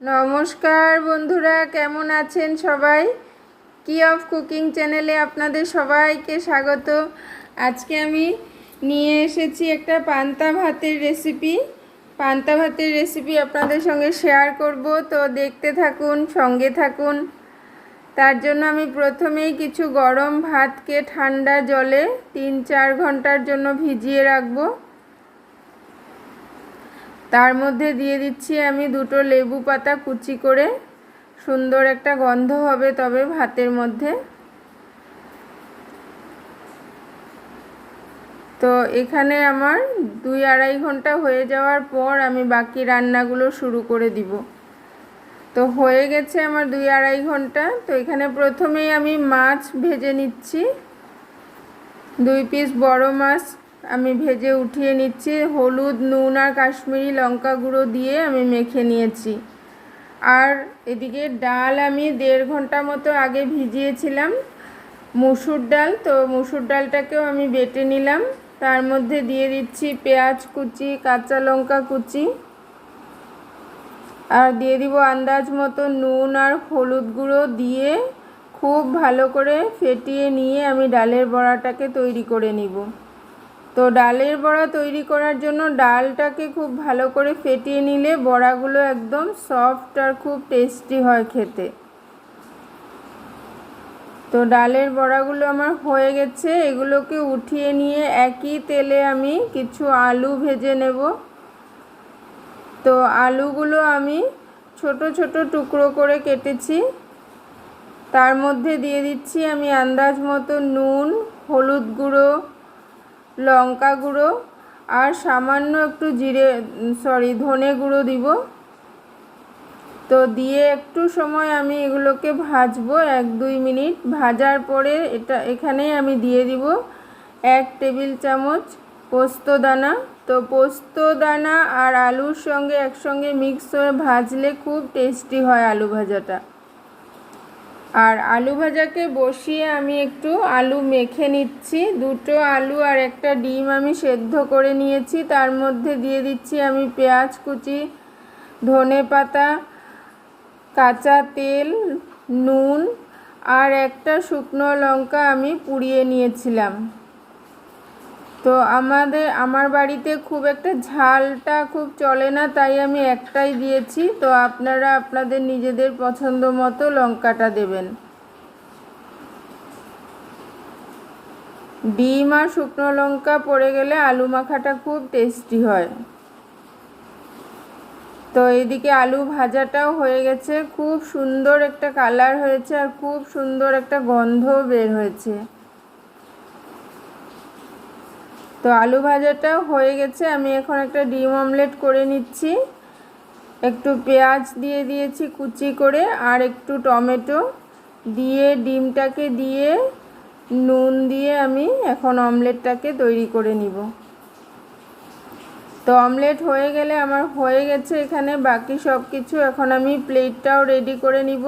নমস্কার বন্ধুরা, কেমন আছেন সবাই? কি অফ কুকিং চ্যানেলে আপনাদের সবাইকে স্বাগত। আজকে আমি নিয়ে এসেছি একটা পান্তা ভাতের রেসিপি পান্তা ভাতের রেসিপি আপনাদের সঙ্গে শেয়ার করব। তো দেখতে থাকুন, সঙ্গে থাকুন। তার জন্য আমি প্রথমেই কিছু গরম ভাতকে ঠান্ডা জলে তিন চার ঘণ্টার জন্য ভিজিয়ে রাখব। তার মধ্যে দিয়ে দিচ্ছি আমি দুটো লেবু পাতা কুচি করে। সুন্দর একটা গন্ধ হবে তবে ভাতের মধ্যে। তো এখানে আমার দুই আড়াই ঘণ্টা হয়ে যাওয়ার পর আমি বাকি রান্নাগুলো শুরু করে দিব। তো হয়ে গেছে আমার দুই আড়াই ঘণ্টা। তো এখানে প্রথমেই আমি মাছ ভেজে নিচ্ছি। দুই পিস বড় মাছ আমি ভেজে উঠিয়ে নিচ্ছি। হলুদ, নুন আর কাশ্মীরি লঙ্কা গুঁড়ো দিয়ে আমি মেখে নিয়েছি। আর এদিকে ডাল আমি দেড় ঘণ্টা মতো আগে ভিজিয়েছিলাম। মুসুর ডাল, তো মুসুর ডালটাকেও আমি বেটে নিলাম। তার মধ্যে দিয়ে দিচ্ছি পেঁয়াজ কুচি, কাঁচা লঙ্কা কুচি। আর দিয়ে দিব আন্দাজ মতো নুন আর হলুদ গুঁড়ো দিয়ে খুব ভালো করে ফেটিয়ে নিয়ে আমি ডালের বড়াটাকে তৈরি করে নিব। তো ডালের বড়া তৈরি করার জন্য ডালটাকে খুব ভালো করে ফেটিয়ে নিলে বড়াগুলো একদম সফট আর খুব টেস্টি হয় খেতে। তো ডালের বড়াগুলো আমার হয়ে গেছে, এগুলোকে উঠিয়ে নিয়ে একই তেলে আমি কিছু আলু ভেজে নেব। তো আলুগুলো আমি ছোট ছোট টুকরো করে কেটেছি। তার মধ্যে দিয়ে দিচ্ছি আমি আন্দাজ মতো নুন, হলুদ গুঁড়ো লঙ্কা গুঁড়ো আর সামান্য একটু জিরে সরি ধনে গুঁড়ো দিব। তো দিয়ে একটু সময় আমি এগুলোকে ভাজবো, এক দুই মিনিট। ভাজার পরে এটা এখানে আমি দিয়ে দিব এক টেবিল চামচ পোস্ত দানা। তো পোস্ত দানা আর আলুর সঙ্গে একসঙ্গে মিক্স করে ভাজলে খুব টেস্টি হয় আলু ভাজাটা। আর আলু ভাজাকে বসিয়ে আমি একটু আলু মেখে নিচ্ছি। দুটো আলু আর একটা ডিম আমি সেদ্ধ করে নিয়েছি। তার মধ্যে দিয়ে দিচ্ছি আমি পেঁয়াজ কুচি, ধনে পাতা, কাঁচা তেল, নুন আর একটা শুকনো লঙ্কা আমি পুড়িয়ে নিয়েছিলাম। তো আমাদের, আমার বাড়িতে খুব একটা ঝালটা খুব চলে না, তাই আমি একটাই দিয়েছি। তো আপনারা আপনাদের নিজেদের পছন্দ মতো লঙ্কাটা দেবেন। ডিম আর শুকনো লঙ্কা পড়ে গেলে আলু মাখাটা খুব টেস্টি হয়। তো এদিকে আলু ভাজাটাও হয়ে গেছে। খুব সুন্দর একটা কালার হয়েছে আর খুব সুন্দর একটা গন্ধ বের হয়েছে। তো আলু ভাজাটাও হয়ে গেছে, আমি এখন একটা ডিম অমলেট করে নিচ্ছি। একটু পেঁয়াজ দিয়ে দিয়েছি কুচি করে, আর একটু টমেটো দিয়ে, ডিমটাকে দিয়ে, নুন দিয়ে আমি এখন অমলেটটাকে তৈরি করে নিব। তো অমলেট হয়ে গেলে আমার হয়ে গেছে এখানে, বাকি সব কিছু এখন আমি প্লেটটাও রেডি করে নিব।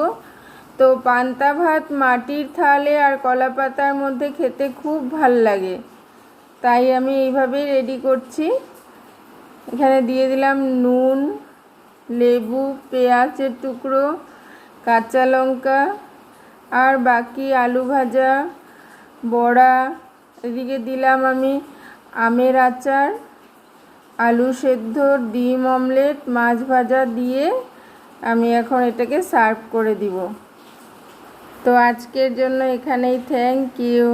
তো পান্তা ভাত, মাটির থালে আর কলা পাতার মধ্যে খেতে খুব ভালো লাগে। তাই আমি এইভাবেই রেডি করছি। এখানে দিয়ে দিলাম নুন, লেবু, পেঁয়াজের টুকরো, কাঁচা লঙ্কা আর বাকি আলু ভাজা, বড়া। এদিকে দিলাম আমি আমের আচার, আলু সেদ্ধ, ডিম অমলেট, মাছ ভাজা দিয়ে আমি এখন এটাকে সার্ভ করে দিব। তো আজকের জন্য এখানেই থ্যাংক ইউ